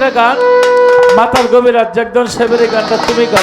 একটা গান মাতার গভীর রাজ্জাকদন সাহেবের এই গানটা তুমি গাবে।